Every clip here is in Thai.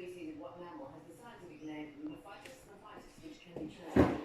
species of what mammal has the scientific name Mephitis mephitis, which can be translated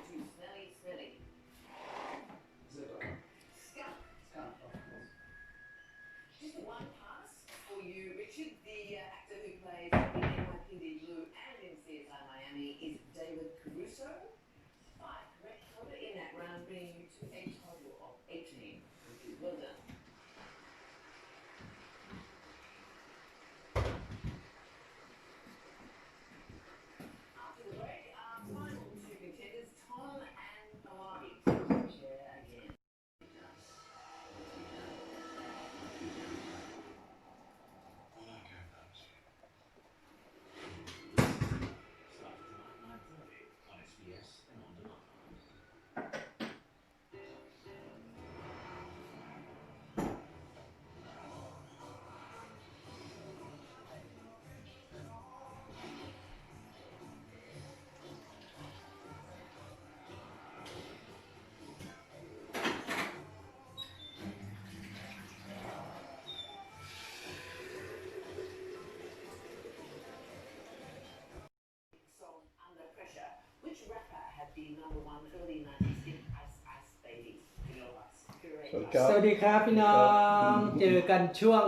สวัสดีครับสวัสดีครับพี่น้อง เจอกันช่วง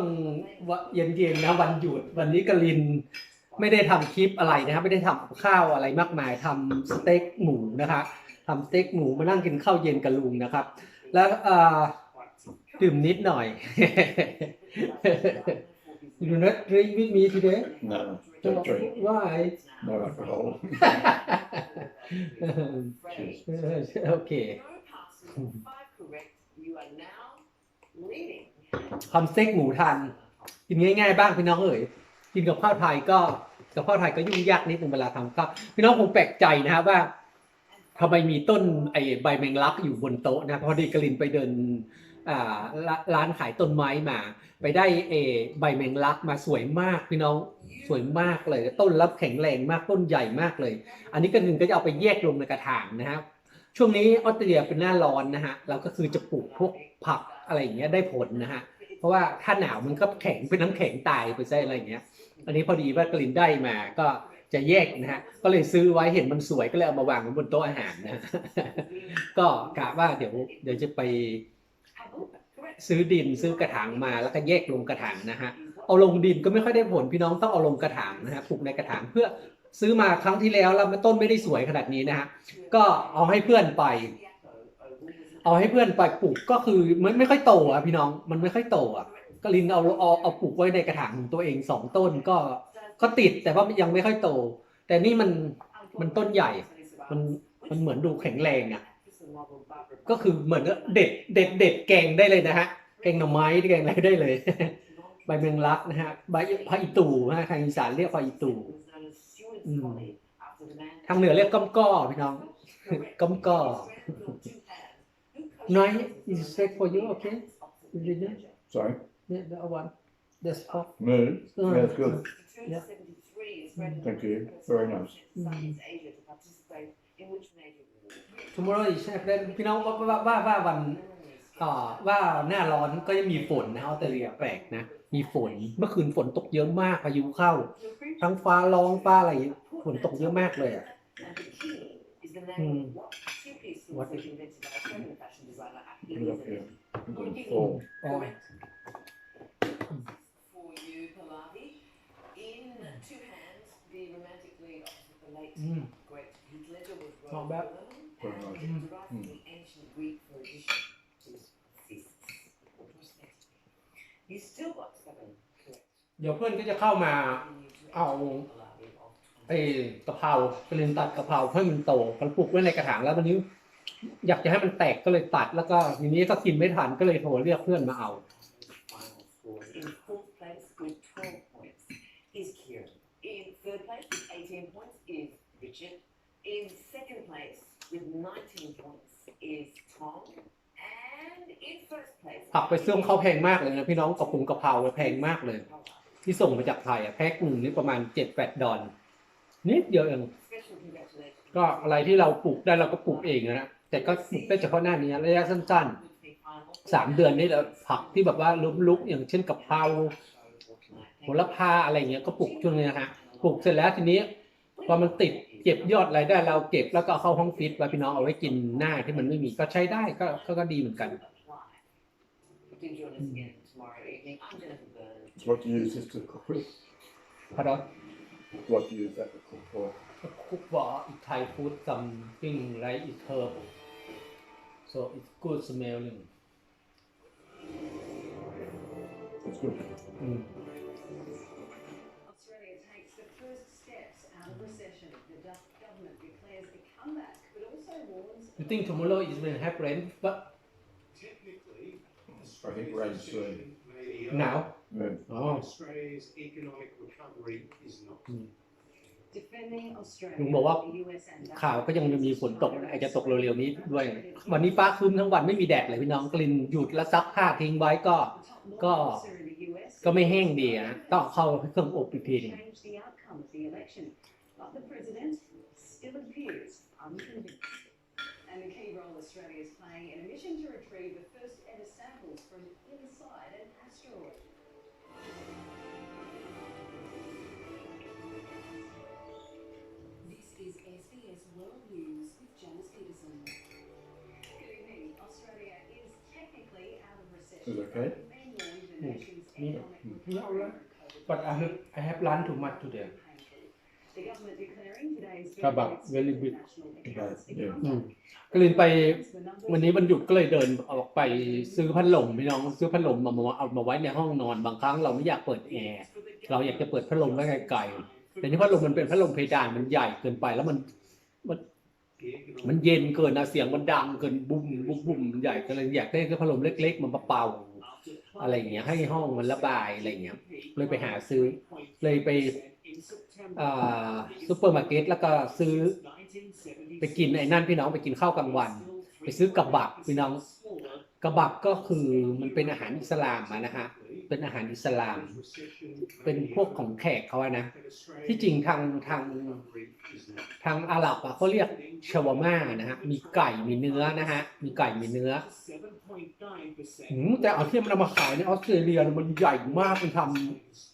วันเย็นๆนะวันหยุด วันนี้กลินไม่ได้ทำคลิปอะไรนะครับ ไม่ได้ทำกับข้าวอะไรมากมายทำสเต็กหมูนะคะทำสเต็กหมูมานั่งกินข้าวเย็นกับลุงนะครับ แล้วเอ่อดื่มนิดหน่อย You do not drink with me today? No, don't drink. Why? No alcohol. okay. No passes, five correct. You are now leading. ทำสเต็กหมูทานกินง่ายๆบ้างพี่น้องเอ๋ยกินกับข้าวไทยก็กับข้าวไทยก็ยุ่งยากนิดนึงเวลาทำข้าวพี่น้องคงแปลกใจนะครับว่าทำไมมีต้นไอ้ใบแมงลักอยู่บนโต๊ะนะพอดีกลินไปเดินอ่าร้าร้านขายต้นไม้มา ไปได้เอใบแมงลักมาสวยมากพี่น้องสวยมากเลย ต้นรับแข็งแรงมากต้นใหญ่มากเลย อันนี้กลินก็จะเอาไปแยกลงในกระถางนะครับ ช่วงนี้ออสเตรเลียเป็นหน้าร้อนนะฮะเราก็คือจะปลูกพวกผักอะไรอย่างเงี้ยได้ผลนะฮะเพราะว่าถ้าหนาวมันก็แข็งเป็นน้ำแข็งตายไปใช่อะไรอย่างเงี้ย อันนี้พอดีว่ากลินได้มาก็จะแยกนะฮะ ก็เลยซื้อไว้เห็นมันสวยก็เลยเอามาวางไว้บนโต๊ะอาหารนะ ก็กะว่าเดี๋ยวเดี๋ยวจะไป ซื้อดินซื้อกระถางมาแล้วก็แยกลงกระถางนะฮะเอาลงดินก็ไม่ค่อยได้ผลพี่น้องต้องเอาลงกระถางนะฮะปลูกในกระถางเพื่อซื้อมาครั้งที่แล้วแล้วต้นไม่ได้สวยขนาดนี้นะฮะก็เอาให้เพื่อนไป เอาให้เพื่อนไปปลูกก็คือมันไม่ค่อยโตอะพี่น้องมันไม่ค่อยโตอะก็ลินเอาเอาเอาปลูกไว้ในกระถางของตัวเองสองต้นก็ก็ติดแต่ว่ายังไม่ค่อยโต แต่นี่มันมันต้นใหญ่ มันมันเหมือนดูแข็งแรงอะ ก็คือเหมือนเด็ดเด็ดเด็ดแกงได้เลยนะฮะแกงหน่อไม้แกงอะไรได้เลย ใบแมงลักนะฮะใบพะอีตู่นะฮะทางอีสานเรียกพะอีตู่อืมทางเหนือเรียกก้อมก้อพี่น้องก้อมก้อน้อย is safe for you okay you did it Sorry. yeah the other one that's pop Moon. Uh, Yeah, it's good. Yeah. Thank you. Very nice. Tomorrow is Saturday พี่น้องว่าว่าว่าว่าวันอ่าว่าหน้าร้อนก็จะมีฝนนะออสเตรเลียแปลกนะ มีฝนเมื่อคืนฝนตกเยอะมากพายุเข้า ทั้งฟ้าร้องฟ้าอะไรฝนตกเยอะมากเลยอะ Hmm. What is- Put it up here. I'm going to fall. อ๋อ For you, Pallavi. In two hands, the romantic lead opposite the late อืม great Heath Ledger was Not Rose bad. Byrne, Very and nice. derived Mm. from the ancient Greek for addition to cysts or prosthetic. You still got seven correct. เดี๋ยวเพื่อนก็จะเข้ามาเอา Pallavi of ไอ้กะเพรากระเรียนตัดกะเพราให้มันโตมันปลูกไว้ในกระถางแล้ววันนี้ อยากจะให้มันแตกก็เลยตัด แล้วก็ทีนี้ก็กินไม่ทันก็เลยโทรเรียกเพื่อนมาเอา final scores. In fourth place with 12 points is Kieran. In third place with 18 points is Richard. In second place with 19 points is Tom. And in first place. ผักไปซื้อของเขาแพงมากเลยนะพี่น้องกระปุงกะเพราแพงมากเลย ที่ส่งมาจากไทยอะแพ็คหนึ่งนี่ประมาณเจ็ดแปดดอลนิดเดียวเอง Special congratulations. ก็อะไรที่เราปลูกได้เราก็ปลูกเองนะแต่ก็ปลูกได้เฉพาะหน้านี้ระยะสั้นๆสามเดือนนี่แหละผักที่แบบว่าลุกๆอย่างเช่นกะเพราโหระพาอะไรเงี้ยก็ปลูกช่วงนี้นะฮะปลูกเสร็จแล้วทีนี้ พอมันติดเก็บยอดอะไรได้เราเก็บแล้วก็เอาเข้าห้องฟิตไว้พี่น้องเอาไว้กินหน้าที่มันไม่มีก็ใช้ได้ก็ก็ก็ดีเหมือนกัน Did join us again tomorrow evening. I'm Jennifer Byrne. So what do you use this to cook with? พอเรา What do you use that to cook for? คุกวออีกไทยฟู้ด something like it herb so it's good smelling It's good. อืม you think tomorrow is will have rain but Technically, I think rain soon. maybe now Yeah. oh Australia's economic recovery is not. Defending Australia, ลุงบอกว่า the US and Dutch ข่าวก็ยังมีฝนตกอาจจะตกเร็วๆนี้ด้วย วันนี้ฟ้าครึ้มทั้งวันไม่มีแดดเลยพี่น้องกลิ่นหยุดแล้วซักผ้าทิ้งไว้ก็ The top Go. law officer in the US ก็ไม่แห้งดีนะต้องเข้าเครื่องอบอีกทีหนึง change the outcome of the election, but the president still appears unconvinced. And the key role Australia is playing in a mission to retrieve the first ever samples from inside an asteroid. This is SBS World News with Janice Peterson. Good evening. Australia is technically out of recession. Is okay? but may warn the Hmm. Yeah. economic Hmm. recovery Yeah, alright. from COVID. but I have I have run too much today The government declaring today's Kebab, very big. national Kebab, accounts. It yeah. comes อืม after กลินไป the numbers วันนี้วันหยุดก็เลยเดินออกไปซื้อพัดลมพี่น้องซื้อพัดลมมามาเอามาไว้ในห้องนอนบางครั้งเราไม่อยากเปิดแอร์เราอยากจะเปิดพัดลมไว้ไกลๆแต่นี่พัดลมมันเป็นพัดลมเพดานมันใหญ่เกินไปแล้วมันมันเย็นเกินนะเสียงมันดังเกินบุ้มบุ้มบุ้มมันใหญ่ก็เลยอยากได้พัดลมเล็ก ๆ มันมาเป่าอะไรอย่างเงี้ยให้ห้องมันระบายอะไรอย่างเงี้ยเลยไปหาซื้อเลยไปอ่า ซูเปอร์มาร์เก็ตแล้วก็ซื้อไปกินไอ้นั่นพี่น้องไปกินข้าวกลางวัน ไปซื้อกระบับพี่น้องกระบับก็คือมันเป็นอาหารอิสลามนะฮะเป็นอาหารอิสลาม เป็นพวกของแขกเขาอะนะ ที่จริงทางทางทางอาหรับอะเขาเรียกชาวาม่านะฮะ มีไก่มีเนื้อนะฮะ มีไก่มีเนื้อแต่เอาที่มันเอามาขายในออสเตรเลียมันใหญ่มากมันทำ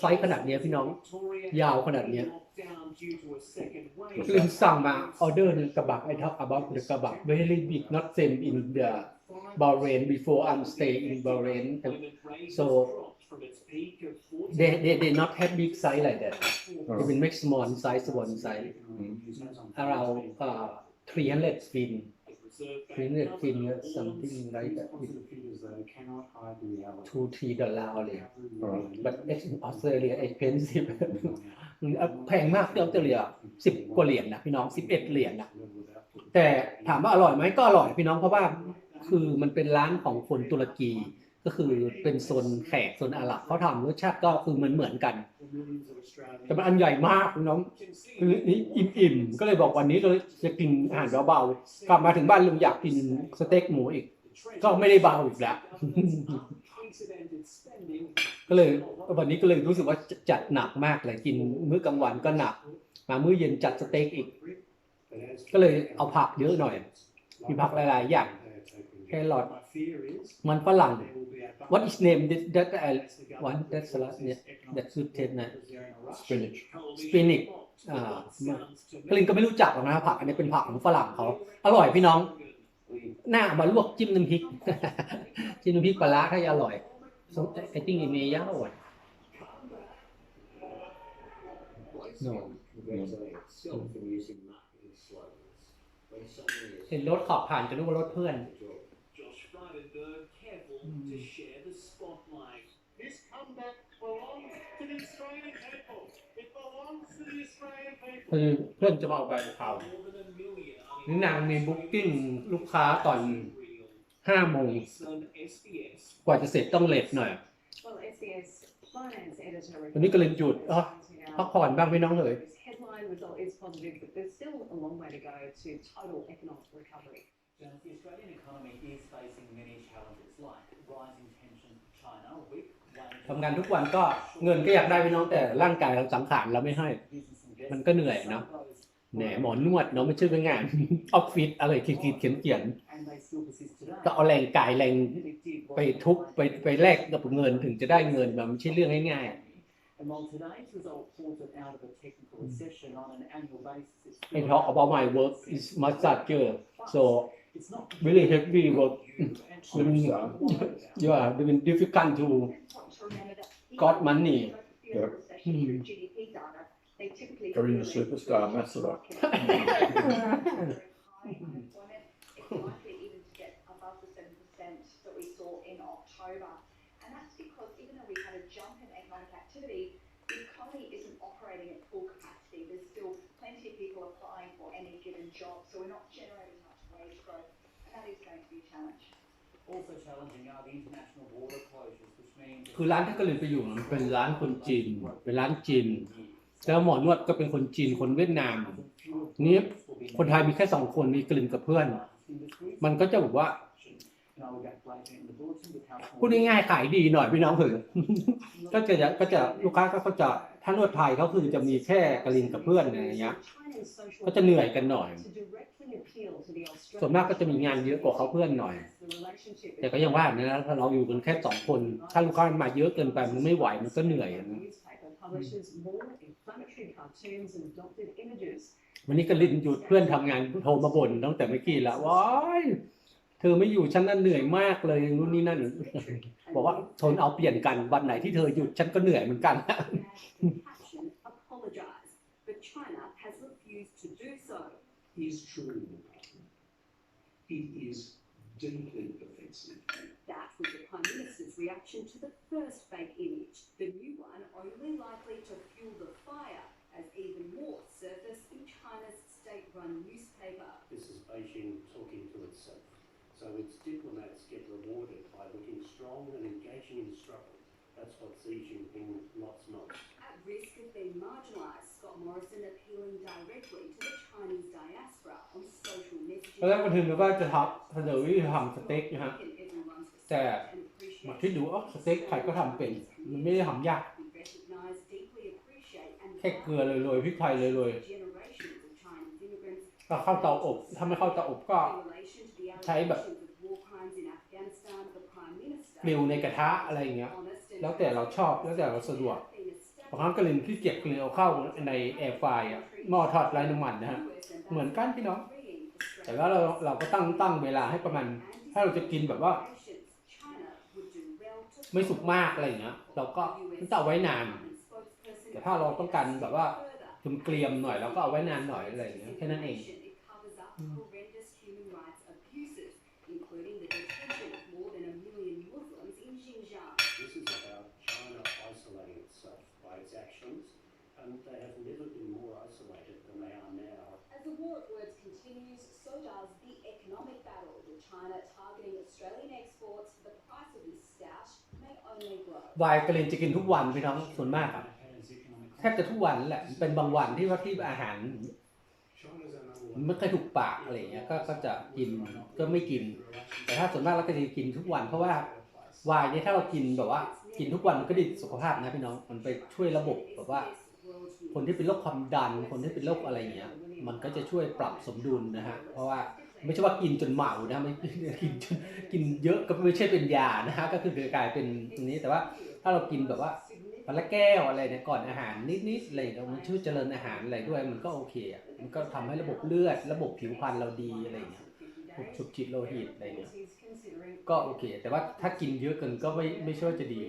ไซส์ขนาดเนี้ยพี่น้อง ยาวขนาดเนี้ยคือสั่งมาออเดอร์หนึงกระบัก I talk about the กระบัก very big not same in the Bahrain before I'm stay in Bahrain so they they they not have big size like that they will make small size small size around uh 300 fin 300 fin something like that two three dollar เลย but in Australia expensive แพงมากที่ออสเตรเลียสิบกว่าเหรียญนะพี่น้องสิบเอ็ดเหรียญนะแต่ถามว่าอร่อยไหมก็อร่อยพี่น้องเพราะว่าคือมันเป็นร้านของคนตุรกี ก็คือเป็นโซนแขกโซนอาหรับเขาทำรสชาติก็คือเหมือนเหมือนๆกัน แต่มันอันใหญ่มากพี่น้องคือนี่อิ่มๆ ก็เลยบอกวันนี้เราจะกินอาหารเบาๆ กลับมาถึงบ้านลุงอยากกินสเต็กหมูอีก ก็ไม่ได้เบาอีกแล้วก็เลยวันนี้ก็เลยรู้สึกว่าจัดหนักมากเลยกินมื้อกลางวันก็หนัก มามื้อเย็นจัดสเต็กอีก ก็เลยเอาผักเยอะหน่อยมีผักหลายๆอย่าง แครอทมันฝรั่ง What is name that that I want that salad เนี่ย that should taste นะ Spinach. spinach อ่ากลินก็ไม่รู้จักหรอกนะผักอันนี้เป็นผักของฝรั่งเขาอร่อยพี่น้อง หน้าเอามาลวกจิ้มน้ำพริก จิ้มน้ำพริกปลาร้าถ้าจะอร่อย so I think it may อร่อย No เห็นรถขับผ่านจะนึกว่ารถเพื่อน Josh Frydenberg careful to share the spotlight. This comeback belongs to the Australian people. It belongs to the Australian people. คือเพื่อนจะมาเอาใบข่าว More than a million นี่นางมีบุ๊กิ้งลูกค้าก่อนห้าโมง Son SBS กว่าจะเสร็จต้องเลทหน่อย Well, SBS finance editor. วันนี้ก็เลยหยุดอ๋อพักผ่อนบ้างพี่น้องเลย This headline result is positive, but there's still a long way to go to total economic recovery. Janice, the Australian economy is facing many challenges like rising tensions with China, weak wage ทำงานทุกวันก็เงินก็อยากได้พี่น้องแต่ร่างกายเราสังขารเราไม่ให้ business มันก็เหนื่อยเนาะแหนหมอนวดเนาะไม่ใช่เป็นงานออฟฟิศอะไรขีดๆเขียนเขียน And they still persist today. ๆก็เอาแรงกายแรงไปทุบไปไปแลกกับเงินถึงจะได้เงินมันไม่ใช่เรื่องง่าย And while today's result pulls it out of a technical recession on an annual basis, it's I talk about my work is massager so it's not really heavy work and Mm. you are doing difficult to got money Yeah. Hmm. Karina Superstar Massimo. unemployment, even get above the seven percent that we saw in October. And that's because even though we had a jump in economic activity, the economy isn't operating at full capacity. There's still plenty of people applying for any given job, so we're not generating คือร้านที่กลินไปอยู่มันเป็นร้านคนจีน เป็นร้านจีน แล้วหมอนวดก็เป็นคนจีนคนเวียดนาม นี่คนไทยมีแค่สองคนมีกลิ่นกับเพื่อน มันก็จะแบบว่าพูดง่ายๆขายดีหน่อยพี่น้องเถอะก็จะก็จะลูกค้าก็จะถ้านวดไทยเขาคือจะมีแค่กลินกับเพื่อนอะไรอย่างเงี้ยก็จะเหนื่อยกันหน่อย ส่วนมากก็จะมีงานเยอะกว่าเขาเพื่อนหน่อย แต่ก็ยังว่านะถ้าเราอยู่กันแค่สองคน ถ้าลูกค้ามาเยอะเกินไปมันไม่ไหวมันก็เหนื่อยนะวันนี้กลินหยุดเพื่อนทำงานโทรมาบ่นตั้งแต่เมื่อกี้แล้วว้ายเธอไม่อยู่ฉันน่ะเหนื่อยมากเลยนู่นนี่นั่น บอกว่าทนเอาเปลี่ยนกันวันไหนที่เธอหยุดฉันก็เหนื่อยเหมือนกัน is truly true. It is deeply offensive. That was the Prime Minister's reaction to the first fake image. The new one only likely to fuel the fire as even more surface in China's state-run newspaper. This is Beijing talking to itself. So its diplomats get rewarded by looking strong and engaging in struggle. That's what Xi Jinping ตอนแรกก็ถึงว่าจะทำเสนอวิธีทำสเต็กนะฮะแต่มาคิดดูว่าสเต็กใครก็ทำเป็น มันไม่ได้ทำยากแค่เกลือเลยโรยพริกไทยเลยโรยๆก็เข้าเตาอบถ้าไม่เข้าเตาอบก็ใช้แบบกลิวในกระทะอะไรอย่างเงี้ย แล้วแต่เราชอบแล้วแต่เราสะดวกบางครั้งกลินที่เก็บเกลียวเข้าในแอร์ไฟร์อะหม้อทอดไร้น้ำมันนะฮะเหมือนกันพี่น้อง แต่ว่าเราเราก็ตั้งตั้งเวลาให้ประมาณ ถ้าเราจะกินแบบว่า ไม่สุกมากอะไรอย่างเงี้ย เราก็ไม่ต้องเอาไว้นาน แต่ถ้าเราต้องการแบบว่าเกลียมๆหน่อยเราก็เอาไว้นานหน่อยอะไรอย่างเงี้ยแค่นั้นเอง so does the economic battle, with China targeting Australian exports. The price of this stout may only grow. ไวายกลินจะกินทุกวันพี่น้องส่วนมากอะแทบจะทุกวันแหละเป็นบางวันที่ว่าที่อาหารไม่ค่อยถูกปากอะไรเงี้ยก็ก็จะกินก็ไม่กิน แต่ถ้าส่วนมากเราก็จะกินทุกวัน เพราะว่าวายเนี่ยถ้าเรากินแบบว่า กินทุกวันมันก็ดีสุขภาพนะพี่น้องมันไปช่วยระบบแบบว่า คนที่เป็นโรคความดัน คนที่เป็นโรคอะไรเงี้ย มันก็จะช่วยปรับสมดุลนะฮะ เพราะว่าไม่ใช่ว่ากินจนเมานะไม่กินจนกินเยอะก็ไม่ใช่เป็นยานะฮะก็คือกลายเป็นตรงนี้แต่ว่าถ้าเรากินแบบว่าวันละแก้วอะไรเนี่ยก่อนอาหารนิดๆอะไรอย่างเงี้ยมันช่วยเจริญอาหารอะไรด้วยมันก็โอเคอะมันก็ทำให้ระบบเลือด ระบบผิวพรรณเราดีอะไรเงี้ยพวกฉุกฉิดโลหิตอะไรเงี้ยก็โอเค แต่ว่าถ้ากินเยอะเกินก็ไม่ไม่ใช่ว่าจะดี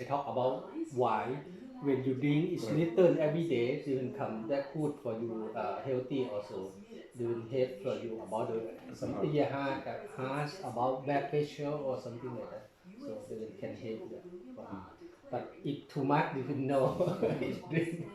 I talk about why when you drink is little every day it will come that good for you uh, healthy also. It will help for you about the something your heart uh, heart about blood pressure or something like that so it will can help you for but if too much you will know it's drink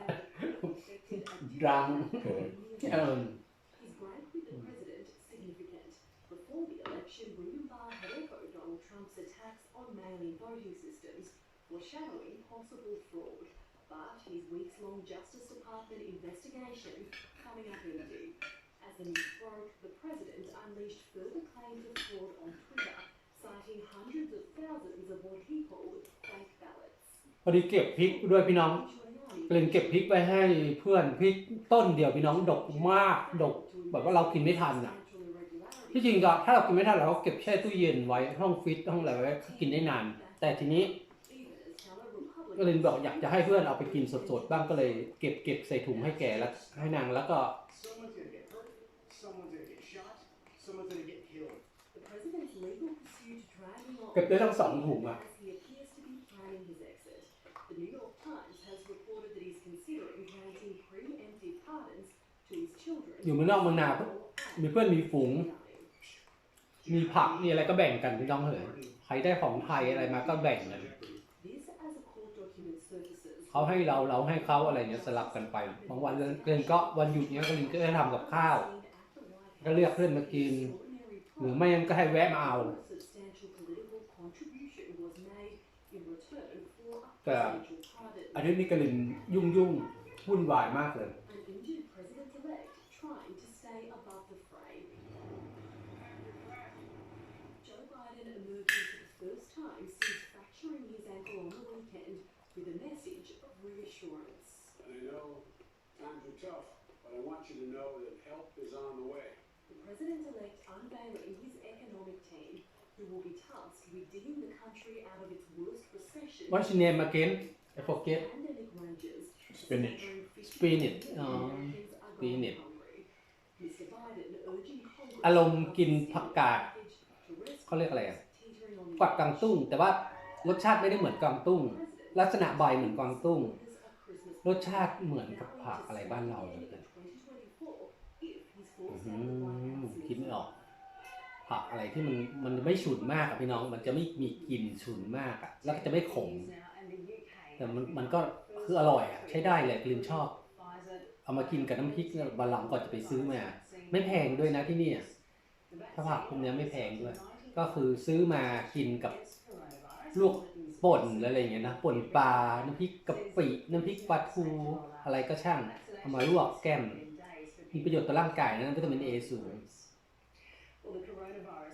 drunk. Okay. um, His break with the president significant. Before the election, Rubenbar had echoed Donald Trump's attacks on mail-in voting systems, foreshadowing possible fraud. But his weeks-long Justice Department investigation coming up empty. As the news broke, the president unleashed further claims of fraud on Twitter, citing hundreds of thousands of what he called fake ballots. พอดีเก็บพริกด้วยพี่น้อง เกลนเก็บพริกไปให้เพื่อนพริกต้นเดียวพี่น้องดกมากดกแบบว่าเรากินไม่ทันอะ ที่จริงก็ถ้าเรากินไม่ทันเราก็เก็บแช่ตู้เย็นไว้ห้องฟิตห้องอะไรไว้กินได้นาน แต่ทีนี้ ก็เลยบอกอยากจะให้เพื่อนเอาไปกินสดๆบ้างก็เลยเก็บเก็บใส่ถุงให้แกแล้วให้นางแล้วก็ เก็บได้ทั้งสองถุงอะ อยู่เมืองนอกเมืองนามีเพื่อนมีฝูง มีผักมีอะไรก็แบ่งกันไม่ต้องเหรอใครได้ของไทยอะไรมาก็แบ่งเลย as a court document surfaces. เขาให้เราเราให้เขาอะไรเนี้ยสลับกันไป บางวันเกินก็วันหยุดเนี้ยก็ลินก็จะทำกับข้าว ก็เรียกเพื่อนมากิน หรือไม่งั้นก็ให้แวะมาเอาแต่อันนี้นี่กลินยุ่งยุ่งวุ่นวายมากเลย An injured president-elect trying to stay above the fray. Joe Biden emerging for the first time since fracturing his ankle on the weekend with a message of reassurance. And I know times are tough, but I want you to know that help is on the way. The president-elect unveiling his economic team, who will be tasked with digging the country out of its worst recession. What's your name again I forget Pandemic rages. Spinach. Spinach อ๋อ Americans are going spinach hungry. Mr. Biden urging Congress อารมณ์กินผักกาด to rescue เขาเรียกอะไรอะ teetering on the กวักกวางตุ้ง แต่ว่ารสชาติไม่ได้เหมือนกวางตุ้ง ลักษณะใบเหมือนกวางตุ้ง รสชาติเหมือนกับผักอะไรบ้านเราเลยอื้อหือคิดไม่ออก ผักอะไรที่มันมันไม่ฉุนมากอะพี่น้อง มันจะไม่มีกลิ่นฉุนมากอะแล้วก็จะไม่ขม แต่มันมันก็คืออร่อยอะใช้ได้เลยกลินชอบ เอามากินกับน้ำพริกเนี่ยวันหลังก่อนจะไปซื้อมา ไม่แพงด้วยนะที่เนี่ยถ้าผักพวกเนี้ยไม่แพงด้วย ก็คือซื้อมากินกับ ลวกป่นอะไรอย่างเงี้ยนะป่นปลา น้ำพริกกะปิ น้ำพริกปลาทูอะไรก็ช่าง เอามาลวกแก้ม มีประโยชน์ต่อร่างกายนะวิตามินเอสูง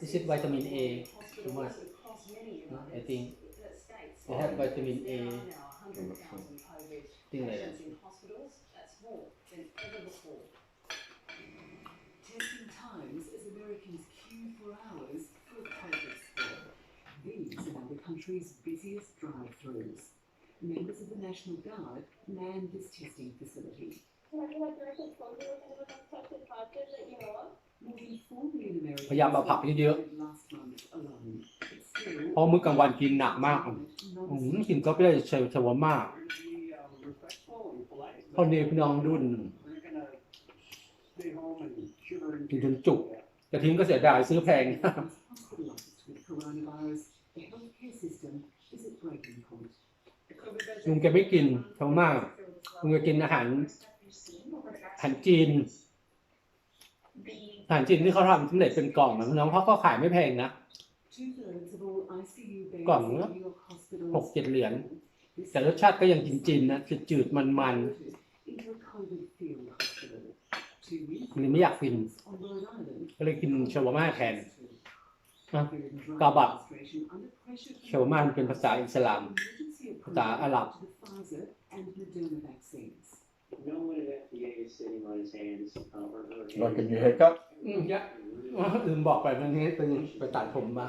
Is it vitamin A too much? No, I think they have vitamin A thing like that. Testing times as Americans queue for hours for a COVID score. These are now the country's busiest drive-throughs. Members of the National Guard man this testing facility. More than 4 million Americans พยายามเอาผักเยอะ died last month alone. But still, เพราะมื้อกลางวันกินหนักมากอืมกินก็ไม่ได้เชลชวาม่า Be um, respectful and polite. เท่านี้พี่น้องรุ่น We're gonna stay home and shiver and กินจนจุกจะทิ้งก็เสียดายซื้อแพง hospitalized with coronavirus, ลุงแกไม่กินชวาม่าลุงจะกินอาหารอาหารจีนอาหารจีนที่เขาทำสำเร็จเป็นกล่องนะพี่น้องเขาก็ขายไม่แพงนะ Two thirds of all ICU beds กล่อง in ละ New York hospitals หกเจ็ดเหรียญ This แต่รสชาติก็ยังจีนๆนะจืดๆมัน into a COVID field hospital. Two ๆหรือไม่อยากกิน on Rhode Island. ก็เลยกินชาวาม่าแทน Food and Drug Kebab. Administration under pressure from ชาวาม่ามันเป็นภาษาอิสลาม emergency ภาษาอาหรับ approval to the Pfizer and Moderna vaccines. No one at FDA is sitting on his hands uh, or her hands. Like a new haircut? อืมยะลืมบอกไปวันนี้เป็นไปตัดผมมา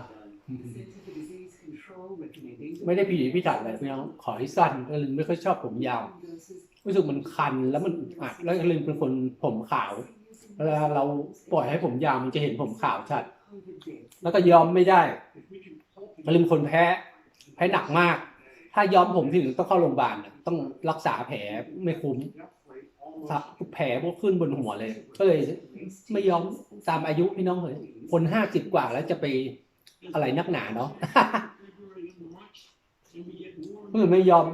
The Centre for Disease Control recommending ไม่ได้ผีพิถันอะไรพี่น้องขอให้สั้นก็เลยไม่ค่อยชอบผมยาว doses รู้สึกมันคันแล้วมันอึดอัดแล้วก็เลยเป็นคนผมขาวเวลาเราปล่อยให้ผมยาวมันจะเห็นผมขาวชัด COVID deaths. แล้วก็ยอมไม่ได้ก็เลยเป็นคนแพ้ แพ้หนักมาก ถ้าย้อมผมถึงต้องเข้าโรงพยาบาลน่ะต้องรักษาแผลไม่คุ้มแผลพวกขึ้นบนหัวเลย ก็เลยไม่ยอมตามอายุพี่น้องเลยคนห้าสิบกว่าแล้วจะไปอะไรนักหนาเนาะก็เลยไม่ยอม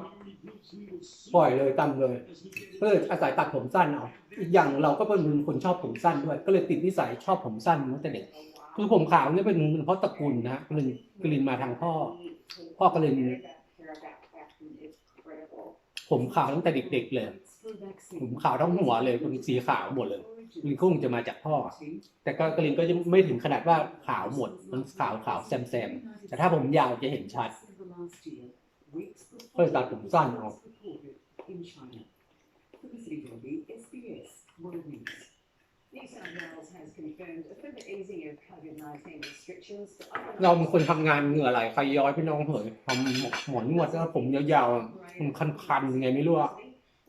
ปล่อยเลยตามเลยก็เลยอาศัยตัดผมสั้นเอาอีกอย่างเราก็เป็นคนชอบผมสั้นด้วย ก็เลยติดนิสัยชอบผมสั้นมาตั้งแต่เด็ก คือผมขาวเนี่ยเป็นเพราะตระกูลนะกลินกลินมาทางพ่อ พ่อกลินผมขาวตั้งแต่เด็ก ๆ เลย ผมขาวทั้งหัวเลยเป็นสีขาวหมดเลยกลินคงจะมาจากพ่อ แต่ก็กลินก็จะไม่ถึงขนาดว่าขาวหมด มันขาวขาวแซมแซมๆแต่ถ้าผมยาวจะเห็นชัดก็ตัดผมสั้นเอา เราเป็นคนทำงานเหงื่อไหลใครย้อยพี่น้องเหยทำหมอนนวดแล้วผมยาวๆอะมันคันๆยังไงไม่รู้อะ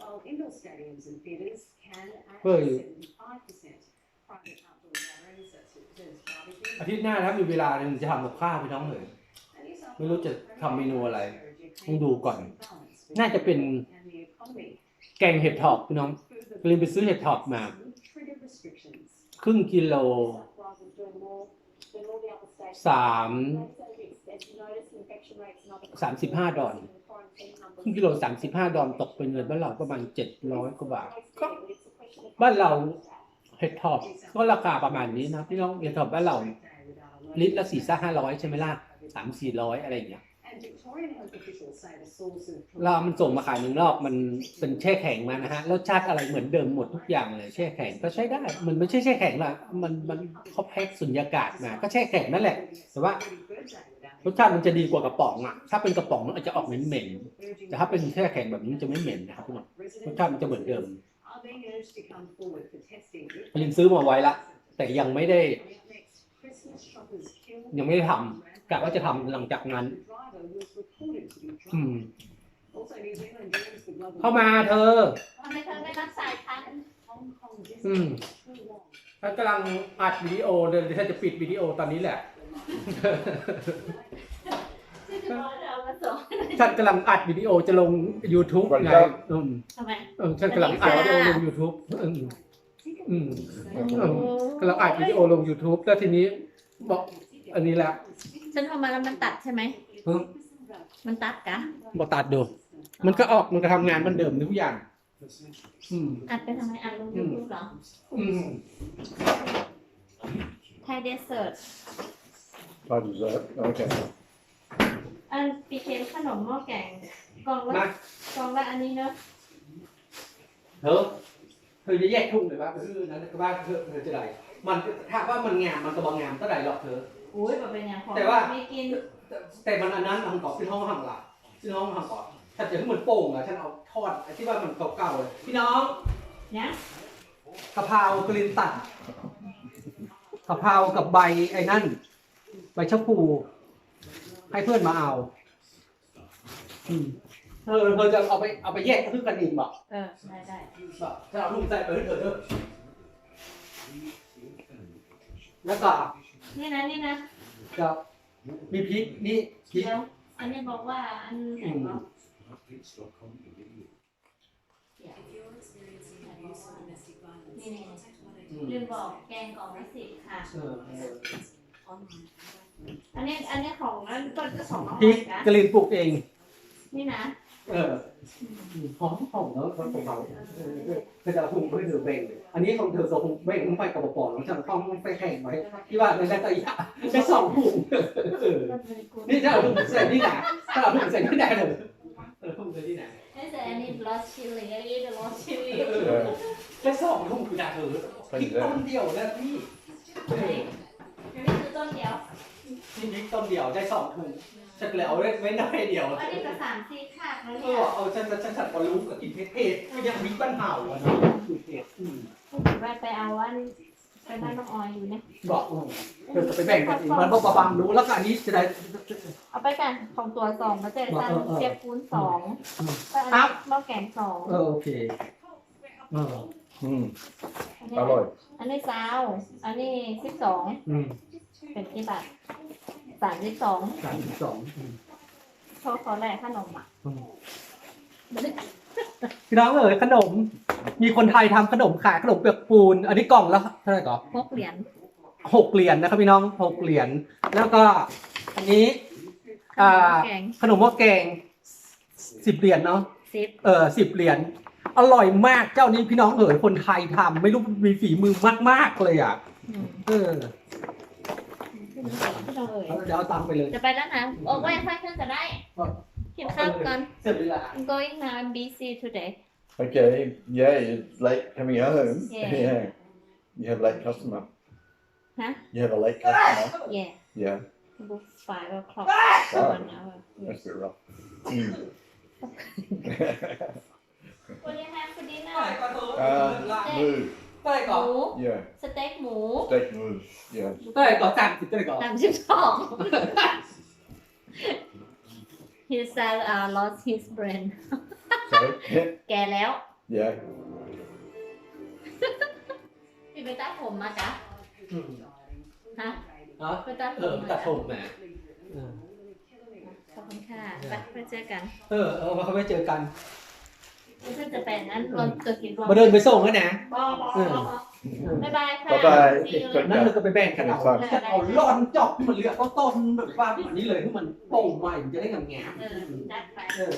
While indoor stadiums and theatres can at เฮ้ย 75%. Private outdoor gatherings such as barbecues อาทิตย์หน้าถ้ามีเวลาเนี่ยจะทำกับข้าวพี่น้องเหยไม่รู้จะทำเมนูอะไรต้องดูก่อน น่าจะเป็นแกงเห็ดถอบพี่น้องลืมไปซื้อเห็ดถอบมา ครึ่งกิโลสามสามสิบห้าดอลครึ่งกิโลสามสิบห้าดอลตกเป็นเงินบ้านเราประมาณเจ็ดร้อยกว่าบาทก็บ้านเราเห็ดถอบก็ราคาประมาณนี้นะพี่น้องเห็ดถอบบ้านเราลิตรละสี่ห้าร้อยใช่ไหมล่ะสามสี่ร้อยอะไรอย่างเงี้ย เรา มันส่งมาขายเมืองนอกมันเป็นแช่แข็งมานะฮะ รสชาติอะไรเหมือนเดิมหมดทุกอย่างเลย แช่แข็งก็ใช้ได้ มันไม่ใช่แช่แข็งละมันมันเขาแพ็คสุญญากาศมา ก็แช่แข็งนั่นแหละ แต่ว่ารสชาติมันจะดีกว่ากระป๋องอะ ถ้าเป็นกระป๋องมันอาจจะออกเหม็นๆ แต่ถ้าเป็นแช่แข็งแบบนี้มันจะไม่เหม็นนะครับพี่น้องรสชาติมันจะเหมือนเดิมลินซื้อมาไว้ละ แต่ยังไม่ได้ ยังไม่ได้ทำ กะว่าจะทำหลังจากนั้น อืม เข้ามาเธอทำไมเธอไม่รับสายฉันอืมฉันกำลังอัดวิดีโอเดี๋ยวฉันจะปิดวิดีโอตอนนี้แหละที่จะบอกเรามาส่งฉันกำลังอัดวิดีโอจะลง YouTube ไงอืมทำไมเออฉันกำลังอัดวิดีโอลง YouTube อืมอืมเออกำลังอัดวิดีโอลง YouTube แล้วทีนี้บอกอันนี้แหละ ฉันเข้ามาแล้วมันตัดใช่ไหม เออมันตัดกะ บอกตัดดู มันก็ออกมันก็ทำงานเหมันเดิมทุกอย่าง อืม อัดไปทำไมอัดลงยูทูบเหรอ อืม ไทยเดสเซิร์ต By dessert. Okay. อันปีเคนขนมหม้อแกงกล่องละมากล่องละอันนี้เนอะเธอเธอจะแยกทุ่งเลยว่าเออนั้นก็ว่าเธอเธอจะได้มันถ้าว่ามันงามมันก็บางงามเท่าไหร่หรอกเธอ อุ้ยแบบเป็นอย่างของแต่ว่า ไม่กินแต่แต่มันอันนั้นทำก่อนเป็นห้องทำหลักซึ่งห้องทำก่อนถ้าจะให้มันโป่งอะฉันเอาทอดไอ้ที่ว่ามันเก่าๆเลยพี่น้องเนี่ยกะเพรากลินตัดกะเพรากับใบไอ้นั่น ใบชะพูให้เพื่อนมาเอาอืมเธอเธอจะเอาไปเอาไปแยกคือกันเองบอกเออได้ได้บอกจะเอาลูกใส่ไปให้เธอเด้อแล้วก็ นี่นะนี่นะจะมีพริกนี่พริกเดี๋ยว อันนี้บอกว่าอันไหนบอกนี่นี่อืมลืมบอกแกงกล่องละสิบค่ะ เออเอออันนี้อันนี้ของนั่นก็ก็ของน้องพริกนะกลินปลูกเอง นี่นะ เออหอมหอมเนอะของเขาเออเธอจะหุงเพื่อเธอเบ่งอันนี้ของเธอจะหุงเบ่งลงไปกับปอของฉันต้องไปแข่งไว้ที่ว่าในระยะได้สองหุงนี่ถ้าเอาหุงใส่ที่ไหนถ้าเอาหุงใส่ที่ไหนเลยเออหุงใส่ที่ไหนนี่แต่อันนี้ lost chili อันนี้ the lost chili เออได้สองหุงคือดาเธอพริกต้นเดียวนะพี่เอออันนี้คือต้นเดียว พี่พริกต้นเดียวได้สองถุงฉันเลยเอาไว้น้อยเดียวอันนี้ก็สามสี่ขาดแล้วเอเนี่ยอเอาฉันฉันฉันก็รู้กับกินเผ็ดๆก็ยังมีบ้านเห่าอะเนาะคือเผ็ดอืมไปไปเอาอันไปบ้านน้องออยอยู่เนี่ยบอกอืมเธอจะไปแบ่งกันเองมันบอกประบังรู้แล้วก็อันนี้จะได้ เอาไปกันของตัวสองแล้วเจ็ดซันเออเออเสียบคูณสองอืม ก็อันนี้หม้อแกงสองเออโอเคเออ Mm. อันนี้ Alright. อันนี้ซาวอันนี้สิบสองอืม เป็นกี่บาทสามสิบสองสามสิบสองอืมพอขอแลกขนมอะอืมพี่น้องเอ๋ยขนม มีคนไทยทำขนมขายขนมเปียกปูน อันนี้กล่องละเท่าไหร่ก่อน พกเหรียญหกเหรียญนะครับพี่น้องหกเหรียญแล้วก็อันนี้อ่าแกงขนมหม้อแกงสิบเหรียญเนาะสิบเออสิบเหรียญอร่อยมากเจ้านี้พี่น้องเอ๋ยคนไทยทำไม่รู้มีฝีมือมากๆเลยอะอืมเออ พี่น้องเอ๋ยเดี๋ยวเอาตังค์ไปเลย จะไปแล้วนะโอ้ไว้ค่อยขึ้นจะได้กินข้าวก่อน เสร็จเวลา I'm going now I'm busy today Okay. Yeah, you're late coming home. Yeah. You have late customer. Huh? You have a late customer. yeah Yeah. book five o'clock Wow. one hour That's a bit rough. Mm. what do you have for dinner uh, moo. เท่าไหร่หก่อนมู Yeah. สเต็กหมู Steak was, yeah. เท่าไหร่ก่อนสามสิบเท่าไหร่ก่อนสามสิบสอง his son uh, lost his brain So, yeah. แกแล้ว Yeah. พี่ไปตัดผมมาจ้ะอืมฮะเนาะไปตัดผเออมตัมาดจ้ะผมมาเออขอบคุณค่ะไปไปเจอกัน เออเออมาเขาไม่เจอกัน เพื่อนจะแบ่งนั้นรถจะกินรวมาเดินไปส่งแล้วนะบอบอเออบ๊ายบายค่ะบ๊ายบาย See you นั่นเราก็ไปแบ่งกันเอาครับแค่เอาร่อนจอบมันเหลือก็ต้นแบบว่าแบบนี้เลยที่มันโป่งใหม่มันจะได้งามเออจัดไปเออ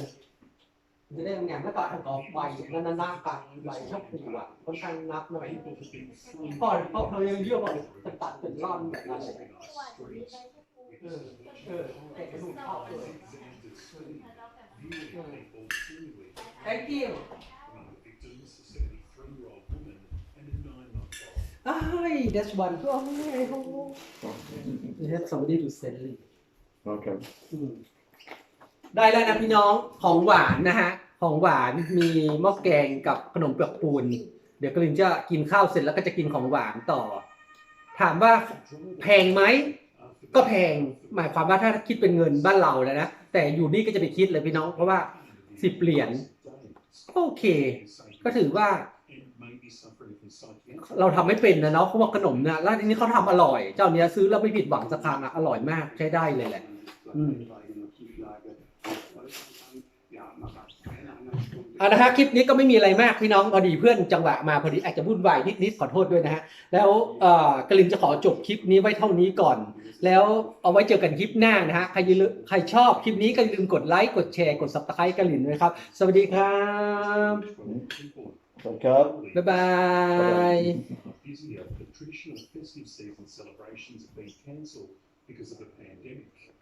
มันจะได้งามๆแล้วก็เอากรอบใบนั่นหน่ากันใบชอบปูอะค่อนข้างนับหน่อยพอพอเรายังเยอะกว่าจะตัดเป็นร่อนแบบนั้นเลยเออเออแต่กระดูกเข้าเลย Thank you อ้าย that's one ก็ไม่รู้ You have somebody to sell it Okay. อืมได้แล้วนะพี่น้องของหวานนะฮะ ของหวานมีหม้อแกงกับขนมเปียกปูน เดี๋ยวกลินจะกินข้าวเสร็จแล้วก็จะกินของหวานต่อ ถามว่าแพงไหม ก็แพงหมายความว่าถ้าคิดเป็นเงินบ้านเราแล้วนะ แต่อยู่นี่ก็จะไปคิดเลยพี่น้อง เพราะว่าสิบเหรียญโอเค ก็ถือว่า เราทำไม่เป็นนะเนาะเพราะว่าขนมเนี่ยแล้วทีนี้เขาทำอร่อย เจ้าเนี้ยซื้อแล้วไม่ผิดหวังสักครั้งอะอร่อยมากใช้ได้เลยแหละ อืม เอานะฮะคลิปนี้ก็ไม่มีอะไรมากพี่น้องพอดีเพื่อนจังหวะมาพอดีอาจจะวุ่นวายนิดๆขอโทษด้วยนะฮะแล้วเอ่อกลินจะขอจบคลิปนี้ไว้เท่านี้ก่อน แล้วเอาไว้เจอกันคลิปหน้านะฮะใครอย่าลืมใครชอบคลิปนี้ก็อย่าลืมกดไลค์กดแชร์กด subscribe กลินด้วยครับ สวัสดีครับ Okay. บ๊ายบาย busier, the traditional festive season celebrations have been cancelled because of the pandemic.